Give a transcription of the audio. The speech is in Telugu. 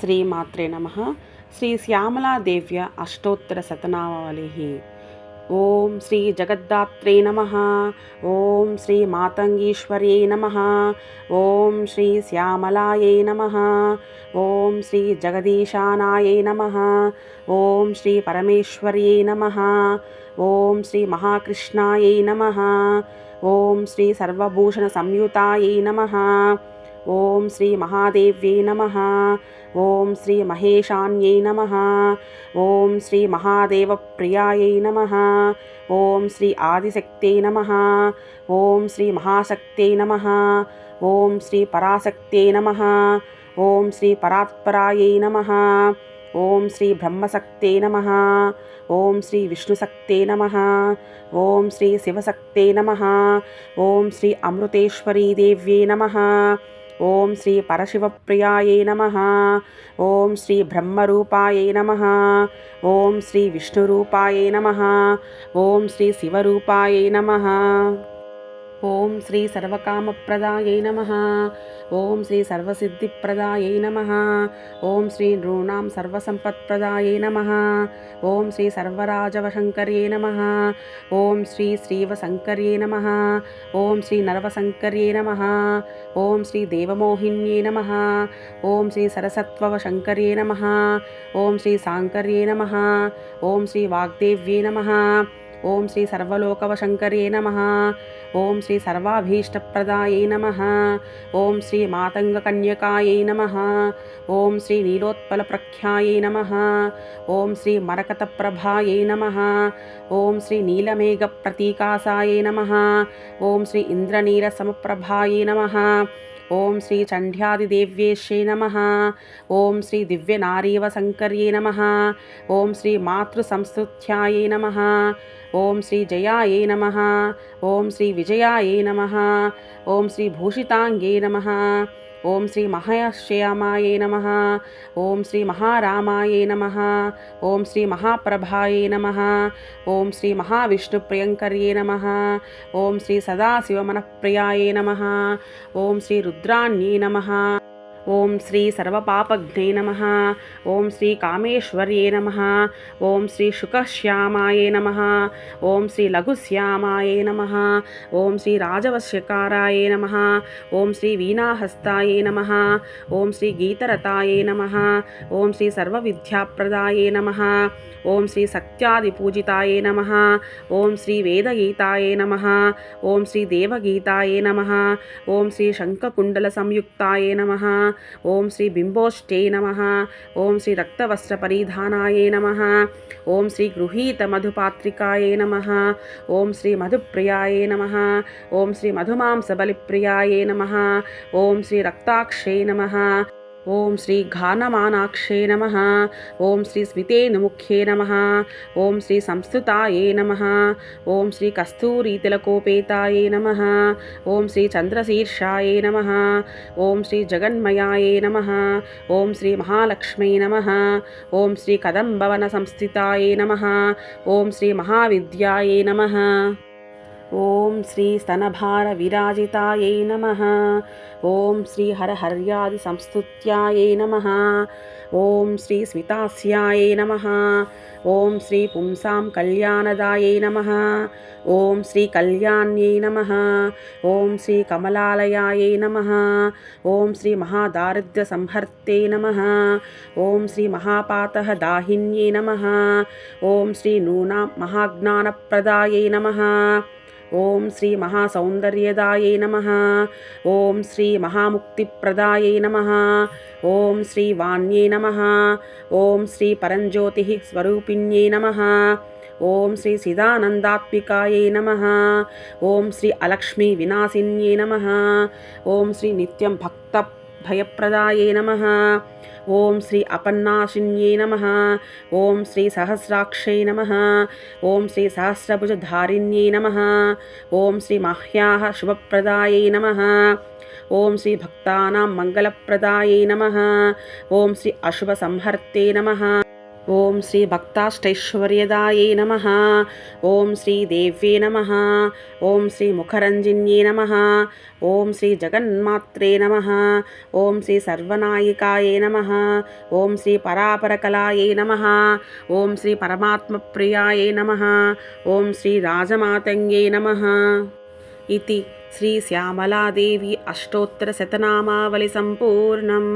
శ్రీమాత్రే నమ. శ్రీ శ్యామలాదేవ్య అష్టోత్తర శతనామావళి. ఓం శ్రీ జగద్దాత్రే నమ. ఓం శ్రీ మాతంగీశ్వర్యై నమ. ఓం శ్రీ శ్యామలాయై నమ. ఓం శ్రీ జగదీశానాయై నమ. ఓం శ్రీ పరమేశ్వర్యై నమ. ఓం శ్రీ మహాకృష్ణాయై నమ. ఓం శ్రీ సర్వభూషణ సంయుతాయై నమ. ఓం శ్రీ మహాదేవ్యై నమ ఓం శ్రీ మహేశాన్యై నమ ఓం శ్రీ మహాదేవప్రియాయై నమ ఓం శ్రీ ఆదిశక్త్యై నమ ఓం శ్రీ మహాశక్త్యై నమ ఓం శ్రీ పరాశక్త్యై నమ ఓం శ్రీ పరాత్పరాయై నమ ఓం శ్రీ బ్రహ్మశక్తే నమ ఓం శ్రీ విష్ణుశక్తే నమ ఓం శ్రీ శివశక్తే నమ ఓం శ్రీ పరశివప్రియాయై నమ. ఓం శ్రీ బ్రహ్మరూపాయై నమ. ఓం శ్రీ విష్ణురూపాయై నమ. ఓం శ్రీ శివరూపాయై నమ. శ్రీ సర్వకామప్రదాయై నమ ఓం శ్రీ సర్వసిద్ధిప్రదాయై నమ ఓం శ్రీ నృణాం సర్వసంపత్ప్రదాయై నమ ఓం శ్రీ సర్వరాజవశంకర్యై నమ ఓం శ్రీ శ్రీవశంకర్యై నమ ఓం శ్రీ నరవశంకర్యై నమ ఓం శ్రీ దేవమోహిన్యై నమ ఓం శ్రీ సరసత్వవశంకర్యై నమ ఓం శ్రీ సాంకర్యై నమ ఓం శ్రీ వాగ్దేవ్యై నమ ఓం శ్రీ సర్వలోకవశంకర్యై నమ ఓం శ్రీ సర్వాభీష్టప్రదాయై నమ. ఓం శ్రీ మాతంగకన్యకాయై నమ. ఓం శ్రీ నీలోత్పల ప్రఖ్యాయై నమ. ఓం శ్రీ మరకత ప్రభాయై నమ. ఓం శ్రీ నీలమేఘ ప్రతీకాసాయై నమ. ఓం శ్రీ ఇంద్రనీలసమప్రభాయై నమ. ఓం శ్రీ చండ్యాదిదేవ్యేశ్యై నమ. ఓం శ్రీ దివ్యనారీవశంకర్యై నమ. ఓం శ్రీ మాతృ మాతృసంస్థుత్యాయై నమ. ఓం శ్రీ జయాయై నమ ఓం శ్రీ విజయాయై నమ ఓం శ్రీ భూషితాంగే నమ ఓం శ్రీ మహాశ్యామాయే నమ ఓం శ్రీ మహారామాయే నమ ఓం శ్రీ మహాప్రభాయే నమ ఓం శ్రీ మహావిష్ణుప్రియంకర్యే నమ ఓం శ్రీ సదాశివమనప్రియాయే నమ ఓం శ్రీ రుద్రాణ్యే నమ ఓం శ్రీ సర్వపాపఘ్నై నమ ఓం శ్రీ కామేశ్వర్యే నమ ఓం శ్రీ శుకశ్యామాయే నమ ఓం శ్రీ లఘుశ్యామాయే నమ ఓం శ్రీ రాజవశ్యకారాయే నమ ఓం శ్రీ వీణాహస్తాయే నమ ఓం శ్రీ గీతరతాయే నమ ఓం శ్రీ సర్వవిద్యాప్రదాయే నమ ఓం శ్రీ సత్యాదిపూజితాయే నమ ఓం శ్రీ వేదగీతాయే నమ ఓం శ్రీ దేవగీతాయే నమ ఓం శ్రీ శంఖకుండల సంయుక్తాయే నమ ఓం శ్రీ బింబోష్టే నమ. ఓం శ్రీ రక్తవస్త్ర రక్తవస్త్రపరిధానాయే నమ. ఓం శ్రీ గృహీత మధుపాత్రికాయే నమ. ఓం శ్రీ మధుప్రియాయే నమ. ఓం శ్రీ మధుమాంస మధుమాంసబలిప్రియాయే నమ. ఓం శ్రీ రక్తాక్షే నమ. ఓం శ్రీ ఘానమానాక్షే నమ. ఓం శ్రీ స్మితేనుముఖ్యే నమ. ఓం శ్రీ సంస్థుతాయే నమ. ఓం శ్రీ కస్తూరీతిలకోపేతాయే నమ. ఓం శ్రీ చంద్రశీర్షాయే నమ. ఓం శ్రీ జగన్మయాయే నమ. ఓం శ్రీ మహాలక్ష్మీ నమ. ఓం శ్రీ కదంబవన సంస్థితాయే నమ. ఓం శ్రీ మహావిద్యాయే నమ. ఓం శ్రీ స్తనభార విరాజితాయై నమ. ఓం శ్రీ హరహర్యాది సంస్తుత్యాయై నమ. ఓం శ్రీ స్మితాస్యాయై నమ. ఓం శ్రీ పుంసాం కళ్యాణదాయై నమ. ఓం శ్రీ కళ్యాణ్యై నమ. ఓం శ్రీ కమలాలయాయై నమ. ఓం శ్రీ మహాదారిద్ర్య సంహర్తే నమ. ఓం శ్రీ మహాపాత దాహిన్యై నమ. ఓం శ్రీ నూనా మహాజ్ఞానప్రదాయై నమ. ఓం శ్రీ మహాసౌందర్యదాయై నమ. ఓం శ్రీ మహాముక్తిప్రదాయై నమ. ఓం శ్రీ వాణ్యై నమ. ఓం శ్రీ పరంజ్యోతి స్వరూపిణ్యై నమ. ఓం శ్రీ సిదానందాత్మికాయై నమ. ఓం శ్రీ అలక్ష్మీ వినాశిన్యై నమ. ఓం శ్రీ నిత్యం భక్త భయప్రదాయే నమ. ఓం శ్రీ అపన్నాశిన్యే నమ. ఓం శ్రీ సహస్రాక్షై నమ. ఓం శ్రీ సహస్రభుజధారిణ్యై నమ. ఓం శ్రీ మహ్యాः శుభప్రదాయే నమ. ఓం శ్రీ భక్తానాం మంగళప్రదాయే నమ. ఓం శ్రీ అశుభ సంహర్తే నమ. ఓం శ్రీ భక్తాష్టైశ్వర్యదాయై నమ. ఓం శ్రీ దేవ్యే నమ. ఓం శ్రీ ముఖరంజిన్యే నమ. ఓం శ్రీ జగన్మాత్రే నమ. ఓం శ్రీ సర్వనాయికాయే నమ. ఓం శ్రీ పరాపరకలాయే నమ. ఓం శ్రీ పరమాత్మప్రియాయే నమ. ఓం శ్రీ రాజమాతంగే నమ. ఇది శ్రీ శ్యామలాదేవి అష్టోత్తరశతనామావళి సంపూర్ణం.